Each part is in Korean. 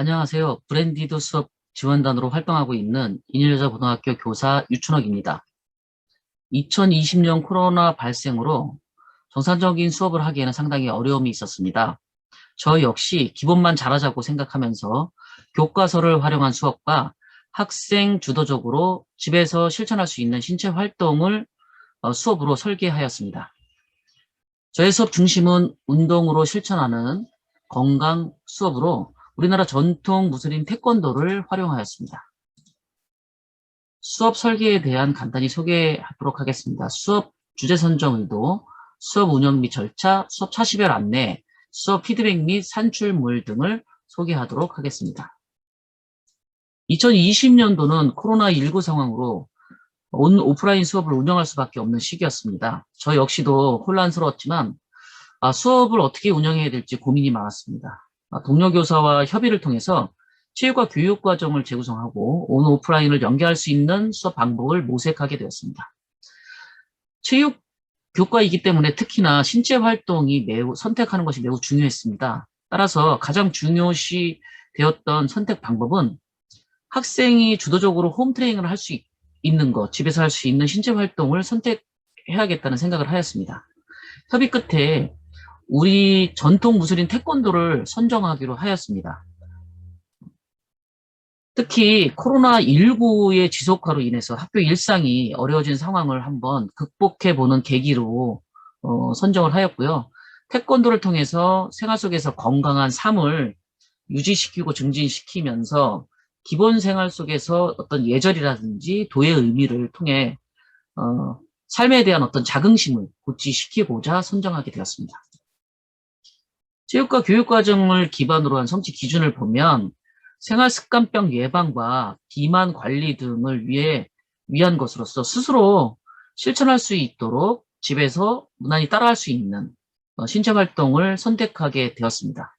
안녕하세요. 브랜디드 수업 지원단으로 활동하고 있는 인일여자고등학교 교사 유춘혁입니다. 2020년 코로나 발생으로 정상적인 수업을 하기에는 상당히 어려움이 있었습니다. 저 역시 기본만 잘하자고 생각하면서 교과서를 활용한 수업과 학생 주도적으로 집에서 실천할 수 있는 신체 활동을 어, 수업으로 설계하였습니다. 저의 수업 중심은 운동으로 실천하는 건강 수업으로 우리나라 전통 무술인 태권도를 활용하였습니다. 수업 설계에 대한 간단히 소개하도록 하겠습니다. 수업 주제 선정 의도, 수업 운영 및 절차, 수업 차시별 안내, 수업 피드백 및 산출물 등을 소개하도록 하겠습니다. 2020년도는 코로나19 상황으로 온 오프라인 수업을 운영할 수밖에 없는 시기였습니다. 저 역시도 혼란스러웠지만 아, 수업을 어떻게 운영해야 될지 고민이 많았습니다. 아, 동료 교사와 협의를 통해서 체육과 교육 과정을 재구성하고 온 오프라인을 연계할 수 있는 수업 방법을 모색하게 되었습니다. 체육 교과이기 때문에 특히나 신체 활동이 매우 선택하는 것이 매우 중요했습니다. 따라서 가장 중요시 되었던 선택 방법은 학생이 주도적으로 홈 트레이닝을 할 수 있는 것, 집에서 할 수 있는 신체 활동을 선택해야겠다는 생각을 하였습니다. 협의 끝에 우리 전통 무술인 태권도를 선정하기로 하였습니다. 특히 코로나19의 지속화로 인해서 학교 일상이 어려워진 상황을 한번 극복해보는 계기로 어, 선정을 하였고요. 태권도를 통해서 생활 속에서 건강한 삶을 유지시키고 증진시키면서 기본 생활 속에서 어떤 예절이라든지 도의 의미를 통해 어, 삶에 대한 어떤 자긍심을 고취시키고자 선정하게 되었습니다. 체육과 교육 과정을 기반으로 한 성취 기준을 보면 생활습관병 예방과 비만 관리 등을 위해 위한 것으로서 스스로 실천할 수 있도록 집에서 무난히 따라할 수 있는 어, 신체 활동을 선택하게 되었습니다.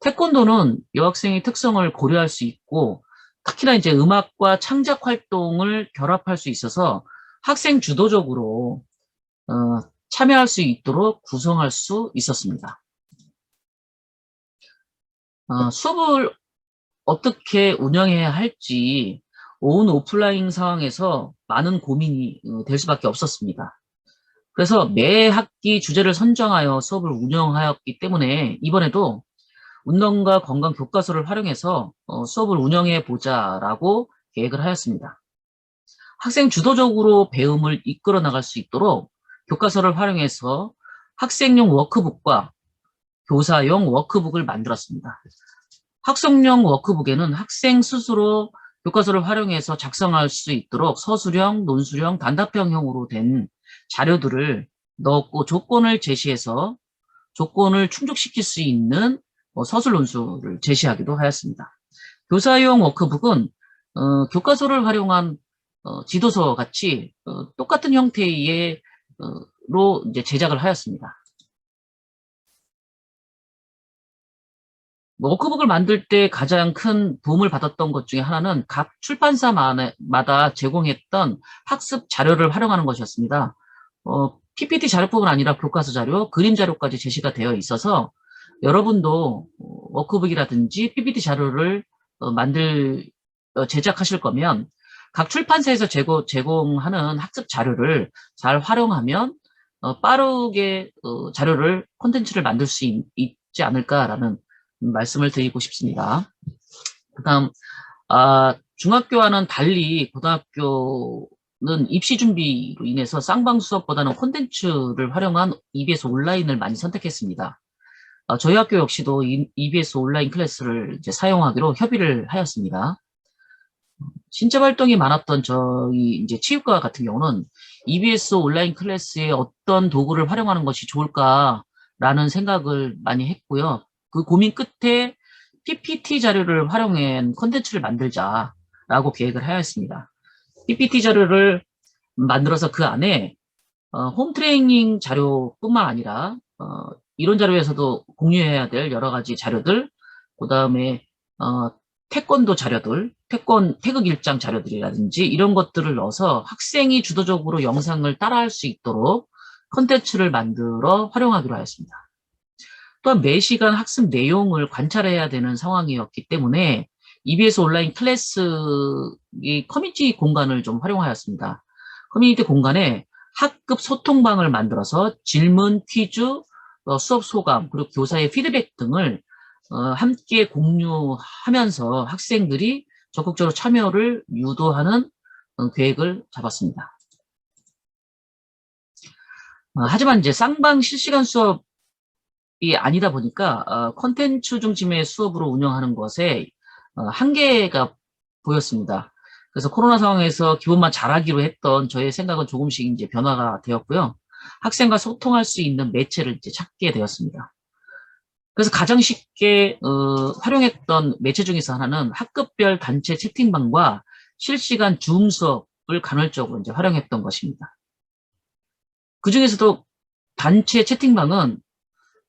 태권도는 여학생의 특성을 고려할 수 있고 특히나 이제 음악과 창작 활동을 결합할 수 있어서 학생 주도적으로 어, 참여할 수 있도록 구성할 수 있었습니다. 어, 수업을 어떻게 운영해야 할지 온 오프라인 상황에서 많은 고민이 어, 될 수밖에 없었습니다. 그래서 매 학기 주제를 선정하여 수업을 운영하였기 때문에 이번에도 운동과 건강 교과서를 활용해서 어, 수업을 운영해 보자라고 계획을 하였습니다. 학생 주도적으로 배움을 이끌어 나갈 수 있도록 교과서를 활용해서 학생용 워크북과 교사용 워크북을 만들었습니다. 학습용 워크북에는 학생 스스로 교과서를 활용해서 작성할 수 있도록 서술형, 논술형, 단답형형으로 된 자료들을 넣었고 조건을 제시해서 조건을 충족시킬 수 있는 뭐 서술 논술을 제시하기도 하였습니다. 교사용 워크북은 어, 교과서를 활용한 어, 지도서 같이 어, 똑같은 형태의 어, 로 이제 제작을 하였습니다. 워크북을 만들 때 가장 큰 도움을 받았던 것 중에 하나는 각 출판사마다 제공했던 학습 자료를 활용하는 것이었습니다. 어, PPT 자료뿐만 아니라 교과서 자료, 그림 자료까지 제시가 되어 있어서 여러분도 워크북이라든지 PPT 자료를 어, 만들 어, 제작하실 거면 각 출판사에서 제공, 제공하는 학습 자료를 잘 활용하면 어, 빠르게 어, 자료를 콘텐츠를 만들 수 있, 있지 않을까라는 말씀을 드리고 싶습니다. 그 다음, 아, 중학교와는 달리 고등학교는 입시 준비로 인해서 쌍방 수업보다는 콘텐츠를 활용한 EBS 온라인을 많이 선택했습니다. 아, 저희 학교 역시도 EBS 온라인 클래스를 사용하기로 협의를 하였습니다. 신체 활동이 많았던 저희 이제 체육과 같은 경우는 EBS 온라인 클래스에 어떤 도구를 활용하는 것이 좋을까라는 생각을 많이 했고요. 그 고민 끝에 PPT 자료를 활용한 컨텐츠를 만들자라고 계획을 하였습니다. PPT 자료를 만들어서 그 안에 어, 홈 트레이닝 자료뿐만 아니라 어, 이론 자료에서도 공유해야 될 여러 가지 자료들, 그 다음에 어, 태권도 자료들, 태권 태극 일장 자료들이라든지 이런 것들을 넣어서 학생이 주도적으로 영상을 따라할 수 있도록 컨텐츠를 만들어 활용하기로 하였습니다. 또한 매시간 학습 내용을 관찰해야 되는 상황이었기 때문에 EBS 온라인 클래스 이 커뮤니티 공간을 좀 활용하였습니다. 커뮤니티 공간에 학급 소통방을 만들어서 질문, 퀴즈, 어, 수업 소감, 그리고 교사의 피드백 등을 어, 함께 공유하면서 학생들이 적극적으로 참여를 유도하는 어, 계획을 잡았습니다. 어, 하지만 이제 쌍방 실시간 수업 이 아니다 보니까 어, 콘텐츠 중심의 수업으로 운영하는 것에 어, 한계가 보였습니다. 그래서 코로나 상황에서 기본만 잘하기로 했던 저의 생각은 조금씩 이제 변화가 되었고요. 학생과 소통할 수 있는 매체를 이제 찾게 되었습니다. 그래서 가장 쉽게 어, 활용했던 매체 중에서 하나는 학급별 단체 채팅방과 실시간 줌 수업을 간헐적으로 이제 활용했던 것입니다. 그 중에서도 단체 채팅방은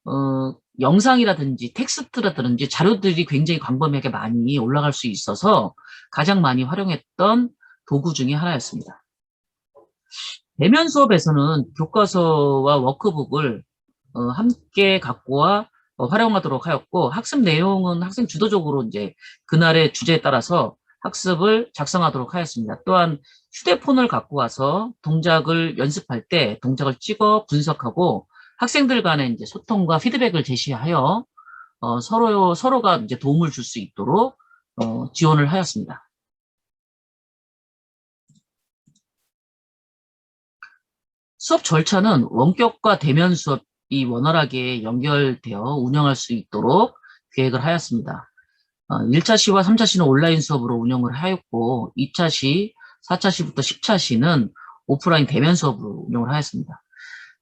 어, 영상이라든지 텍스트라든지 자료들이 굉장히 광범위하게 많이 올라갈 수 있어서 가장 많이 활용했던 도구 중에 하나였습니다. 대면 수업에서는 교과서와 워크북을 어, 함께 갖고 와 어, 활용하도록 하였고 학습 내용은 학생 주도적으로 이제 그날의 주제에 따라서 학습을 작성하도록 하였습니다. 또한 휴대폰을 갖고 와서 동작을 연습할 때 동작을 찍어 분석하고 학생들 간의 이제 소통과 피드백을 제시하여 어, 서로 서로가 이제 도움을 줄 수 있도록 어, 지원을 하였습니다. 수업 절차는 원격과 대면 수업이 원활하게 연결되어 운영할 수 있도록 계획을 하였습니다. 어, 1차 시와 3차 시는 온라인 수업으로 운영을 하였고 2차 시, 4차 시부터 10차 시는 오프라인 대면 수업으로 운영을 하였습니다.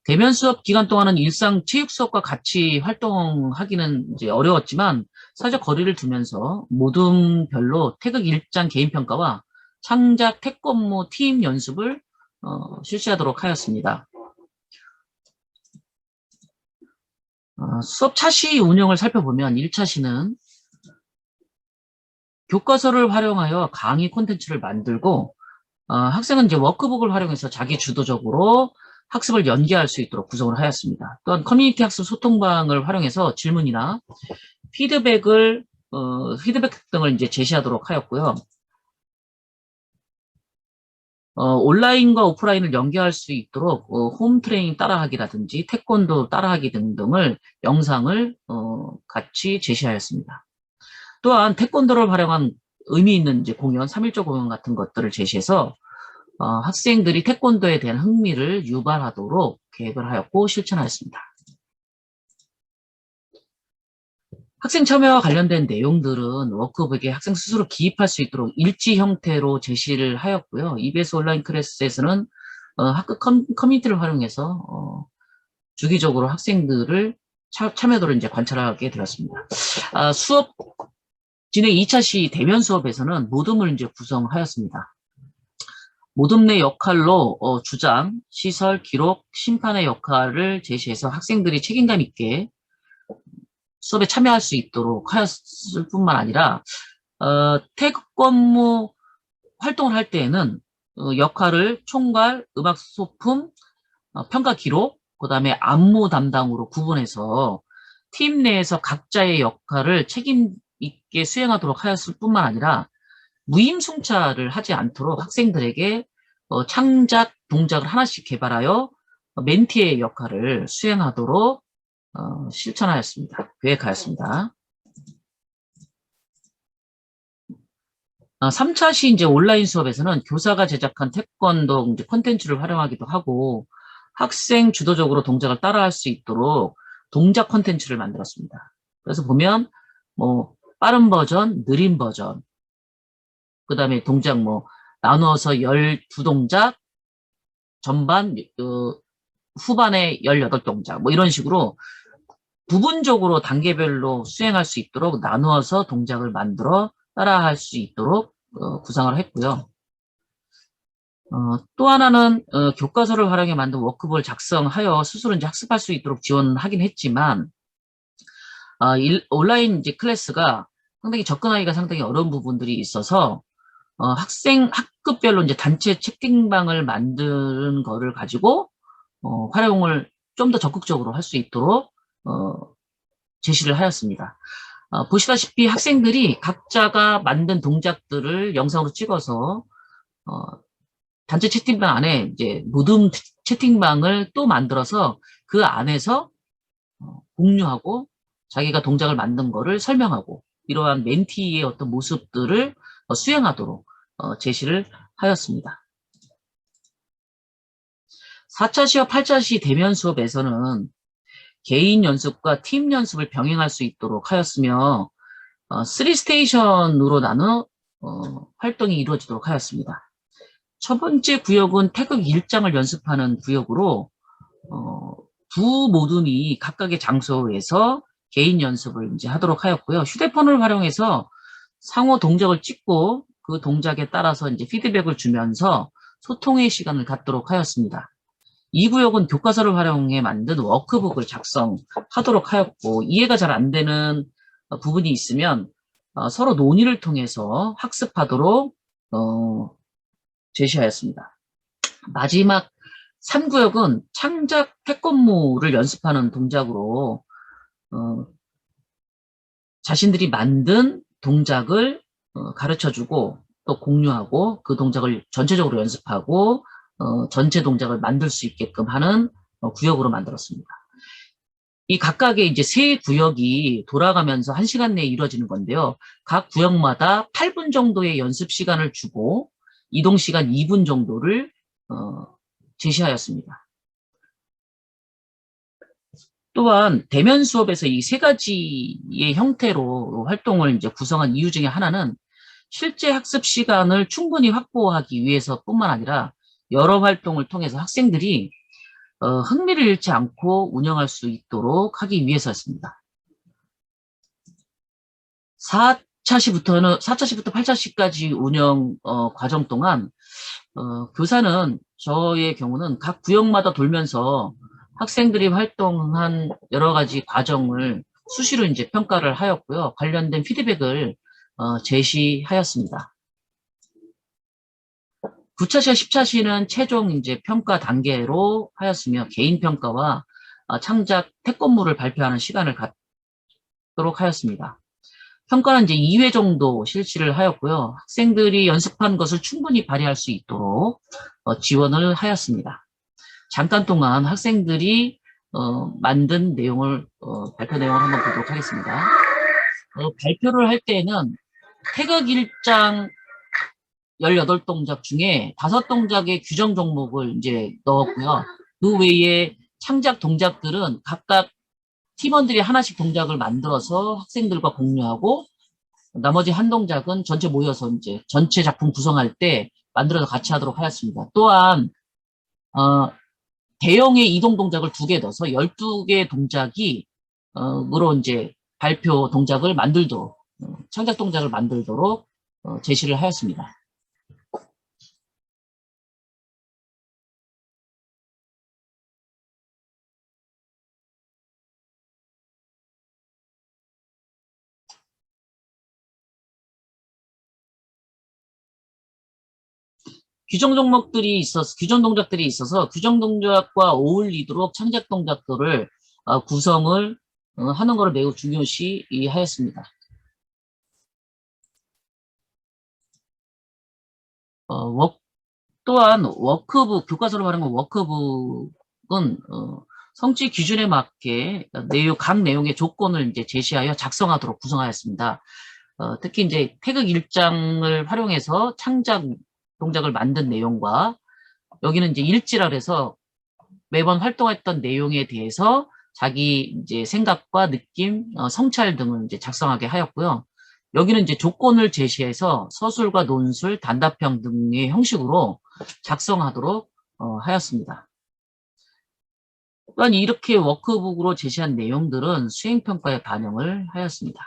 대면 수업 기간 동안은 일상 체육 수업과 같이 활동하기는 이제 어려웠지만 사회적 거리를 두면서 모둠별로 태극 일장 개인 평가와 창작 태권무 팀 연습을 어, 실시하도록 하였습니다. 어, 수업 차시 운영을 살펴보면 1차 시는 교과서를 활용하여 강의 콘텐츠를 만들고 어, 학생은 이제 워크북을 활용해서 자기 주도적으로 학습을 연계할 수 있도록 구성을 하였습니다. 또한 커뮤니티 학습 소통방을 활용해서 질문이나 피드백을 어, 피드백 등을 이제 제시하도록 하였고요. 어, 온라인과 오프라인을 연계할 수 있도록 어, 홈 트레이닝 따라하기라든지 태권도 따라하기 등등을 영상을 어, 같이 제시하였습니다. 또한 태권도를 활용한 의미 있는 이제 공연, 3일조 공연 같은 것들을 제시해서 어, 학생들이 태권도에 대한 흥미를 유발하도록 계획을 하였고 실천하였습니다. 학생 참여와 관련된 내용들은 워크북에 학생 스스로 기입할 수 있도록 일지 형태로 제시를 하였고요. EBS 온라인 클래스에서는 어, 학급 커, 커뮤니티를 활용해서 어, 주기적으로 학생들을 차, 참여도를 이제 관찰하게 되었습니다. 아, 수업 진행 2차 시 대면 수업에서는 모둠을 이제 구성하였습니다. 모둠 내 역할로 어, 주장, 시설, 기록, 심판의 역할을 제시해서 학생들이 책임감 있게 수업에 참여할 수 있도록 하였을 뿐만 아니라 어, 태극권무 활동을 할 때에는 어, 역할을 총괄, 음악 소품, 어, 평가 기록, 그 다음에 안무 담당으로 구분해서 팀 내에서 각자의 역할을 책임 있게 수행하도록 하였을 뿐만 아니라 무임승차를 하지 않도록 학생들에게 어, 창작 동작을 하나씩 개발하여 멘티의 역할을 수행하도록 어, 실천하였습니다. 계획하였습니다. 어, 3차 시 이제 온라인 수업에서는 교사가 제작한 태권도 이제 콘텐츠를 활용하기도 하고 학생 주도적으로 동작을 따라할 수 있도록 동작 콘텐츠를 만들었습니다. 그래서 보면 뭐 빠른 버전, 느린 버전, 그 다음에 동작 뭐 나누어서 12동작, 전반 어, 후반에 18동작 뭐 이런 식으로 부분적으로 단계별로 수행할 수 있도록 나누어서 동작을 만들어 따라할 수 있도록 어, 구상을 했고요. 어, 또 하나는 어, 교과서를 활용해 만든 워크북을 작성하여 스스로 이제 학습할 수 있도록 지원하긴 했지만 아, 일- 온라인 이제 클래스가 상당히 접근하기가 상당히 어려운 부분들이 있어서 어, 학생 학급별로 이제 단체 채팅방을 만드는 거를 가지고 어, 활용을 좀 더 적극적으로 할 수 있도록 어, 제시를 하였습니다. 어, 보시다시피 학생들이 각자가 만든 동작들을 영상으로 찍어서 어, 단체 채팅방 안에 이제 모둠 채팅방을 또 만들어서 그 안에서 어, 공유하고 자기가 동작을 만든 거를 설명하고 이러한 멘티의 어떤 모습들을 어, 수행하도록 어, 제시를 하였습니다. 4차 시와 8차 시 대면 수업에서는 개인 연습과 팀 연습을 병행할 수 있도록 하였으며 어, 3스테이션으로 나눠 어, 활동이 이루어지도록 하였습니다. 첫 번째 구역은 태극 일장을 연습하는 구역으로 어, 두 모둠이 각각의 장소에서 개인 연습을 이제 하도록 하였고요. 휴대폰을 활용해서 상호 동작을 찍고 그 동작에 따라서 이제 피드백을 주면서 소통의 시간을 갖도록 하였습니다. 이 구역은 교과서를 활용해 만든 워크북을 작성하도록 하였고 이해가 잘 안 되는 어, 부분이 있으면 어, 서로 논의를 통해서 학습하도록 어, 제시하였습니다. 마지막 3구역은 창작 태권무를 연습하는 동작으로 어, 자신들이 만든 동작을 어, 가르쳐주고 또 공유하고 그 동작을 전체적으로 연습하고 어, 전체 동작을 만들 수 있게끔 하는 어, 구역으로 만들었습니다. 이 각각의 이제 세 구역이 돌아가면서 1시간 내에 이루어지는 건데요. 각 구역마다 8분 정도의 연습 시간을 주고 이동 시간 2분 정도를 어, 제시하였습니다. 또한 대면 수업에서 이 세 가지의 형태로 활동을 이제 구성한 이유 중에 하나는 실제 학습 시간을 충분히 확보하기 위해서뿐만 아니라 여러 활동을 통해서 학생들이 어, 흥미를 잃지 않고 운영할 수 있도록 하기 위해서였습니다. 4차 시부터는 4차 시부터 8차 시까지 운영 어, 과정 동안 어, 교사는 저의 경우는 각 구역마다 돌면서 학생들이 활동한 여러 가지 과정을 수시로 이제 평가를 하였고요. 관련된 피드백을 어, 제시하였습니다. 9차 시와 10차 시는 최종 이제 평가 단계로 하였으며 개인 평가와 어, 창작 태권무를 발표하는 시간을 갖도록 하였습니다. 평가는 이제 2회 정도 실시를 하였고요. 학생들이 연습한 것을 충분히 발휘할 수 있도록 어, 지원을 하였습니다. 잠깐 동안 학생들이 어, 만든 내용을 어, 발표 내용을 한번 보도록 하겠습니다. 어, 발표를 할 때에는 태극 1장 18동작 중에 5동작의 규정 종목을 이제 넣었고요. 그 외에 창작 동작들은 각각 팀원들이 하나씩 동작을 만들어서 학생들과 공유하고 나머지 한 동작은 전체 모여서 이제 전체 작품 구성할 때 만들어서 같이 하도록 하였습니다. 또한 어, 대형의 이동 동작을 두 개 넣어서 12개 동작이 어, 으로 이제 발표 동작을 만들도록 어, 창작 동작을 만들도록 어, 제시를 하였습니다. 규정 종목들이 있어서 규정 동작들이 있어서 규정 동작과 어울리도록 창작 동작들을 어, 구성을 어, 하는 것을 매우 중요시 하였습니다. 어, 워, 또한 워크북 교과서로 말하는 워크북은 어, 성취 기준에 맞게 내용 각 내용의 조건을 이제 제시하여 작성하도록 구성하였습니다. 어, 특히 이제 태극 일장을 활용해서 창작 동작을 만든 내용과 여기는 이제 일지라 해서 매번 활동했던 내용에 대해서 자기 이제 생각과 느낌, 어, 성찰 등을 이제 작성하게 하였고요. 여기는 이제 조건을 제시해서 서술과 논술, 단답형 등의 형식으로 작성하도록 어, 하였습니다. 또한 이렇게 워크북으로 제시한 내용들은 수행평가에 반영을 하였습니다.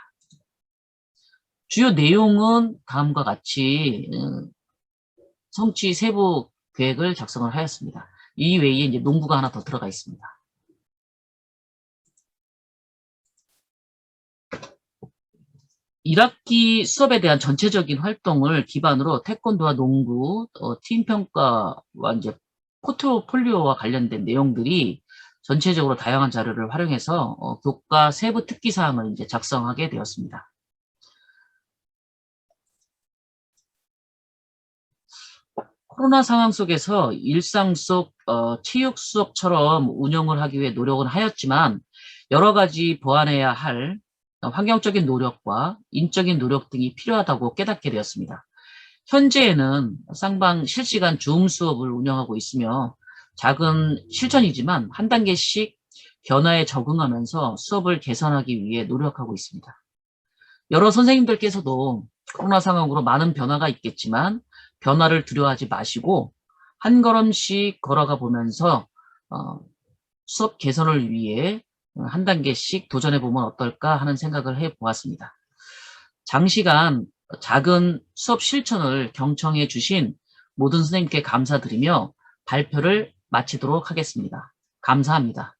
주요 내용은 다음과 같이 어, 성취 세부 계획을 작성을 하였습니다. 이 외에 이제 농부가 하나 더 들어가 있습니다. 1학기 수업에 대한 전체적인 활동을 기반으로 태권도와 농구, 어, 팀 평가와 이제 포트폴리오와 관련된 내용들이 전체적으로 다양한 자료를 활용해서 어, 교과 세부 특기 사항을 이제 작성하게 되었습니다. 코로나 상황 속에서 일상 속 어, 체육 수업처럼 운영을 하기 위해 노력은 하였지만 여러 가지 보완해야 할 환경적인 노력과 인적인 노력 등이 필요하다고 깨닫게 되었습니다. 현재에는 쌍방 실시간 줌 수업을 운영하고 있으며 작은 실천이지만 한 단계씩 변화에 적응하면서 수업을 개선하기 위해 노력하고 있습니다. 여러 선생님들께서도 코로나 상황으로 많은 변화가 있겠지만 변화를 두려워하지 마시고 한 걸음씩 걸어가 보면서 어, 수업 개선을 위해 한 단계씩 도전해 보면 어떨까 하는 생각을 해 보았습니다. 장시간 작은 수업 실천을 경청해 주신 모든 선생님께 감사드리며 발표를 마치도록 하겠습니다. 감사합니다.